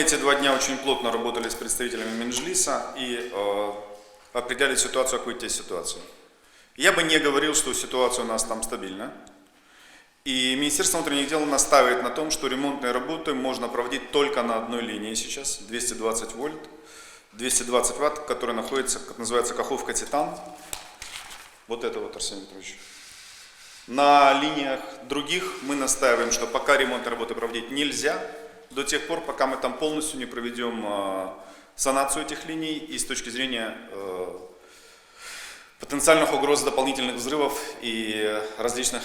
Эти два дня очень плотно работали с представителями Минжлиса и э, определяли ситуацию, как выйти из ситуации. Я бы не говорил, что ситуация у нас там стабильна. И Министерство внутренних дел настаивает на том, что ремонтные работы можно проводить только на одной линии сейчас, 220 вольт, 220 ватт, которая находится, как называется, Каховка Титан. Вот это вот, Арсений Петрович. На линиях других мы настаиваем, что пока ремонтные работы проводить нельзя, до тех пор, пока мы там полностью не проведем э, санацию этих линий и с точки зрения э, потенциальных угроз дополнительных взрывов и различных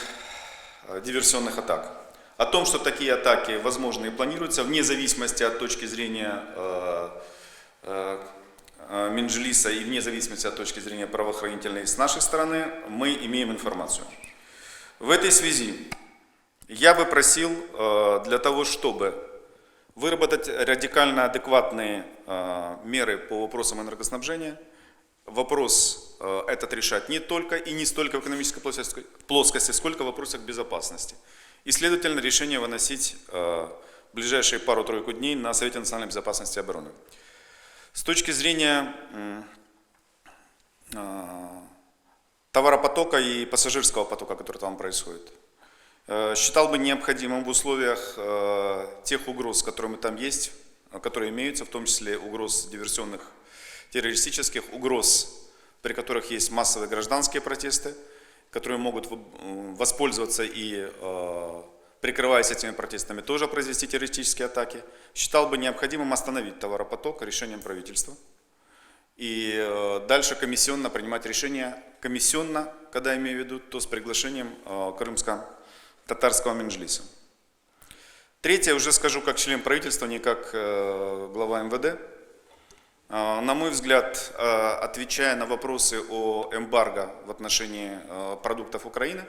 э, диверсионных атак. О том, что такие атаки возможны и планируются, вне зависимости от точки зрения э, Минджелиса и вне зависимости от точки зрения правоохранительной с нашей стороны, мы имеем информацию. В этой связи я бы просил для того, чтобы выработать радикально адекватные э, меры по вопросам энергоснабжения, вопрос э, этот решать не только и не столько в экономической плоскости, сколько в вопросах безопасности. И, следовательно, решение выносить э, ближайшие пару-тройку дней на Совете национальной безопасности и обороны. С точки зрения товаропотока и пассажирского потока, который там происходит, считал бы необходимым в условиях тех угроз, которые там есть, которые имеются, в том числе угроз диверсионных террористических угроз, при которых есть массовые гражданские протесты, которые могут воспользоваться и, э, прикрываясь этими протестами, тоже произвести террористические атаки, считал бы необходимым остановить товаропоток решением правительства. И э, дальше комиссионно принимать решения, комиссионно, когда имею в виду, то с приглашением э, крымско-татарского Минжлиса. Третье, уже скажу как член правительства, не как глава МВД. А, на мой взгляд, а, отвечая на вопросы о эмбарго в отношении продуктов Украины,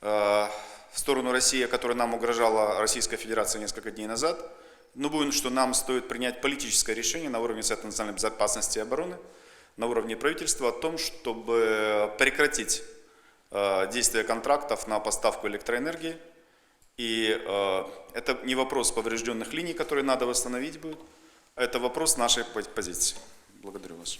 в сторону России, которая нам угрожала Российская Федерация несколько дней назад, думаю, что нам стоит принять политическое решение на уровне Совета национальной безопасности и обороны, на уровне правительства о том, чтобы прекратить действие контрактов на поставку электроэнергии. И это не вопрос поврежденных линий, которые надо восстановить будет, это вопрос нашей позиции. Благодарю вас.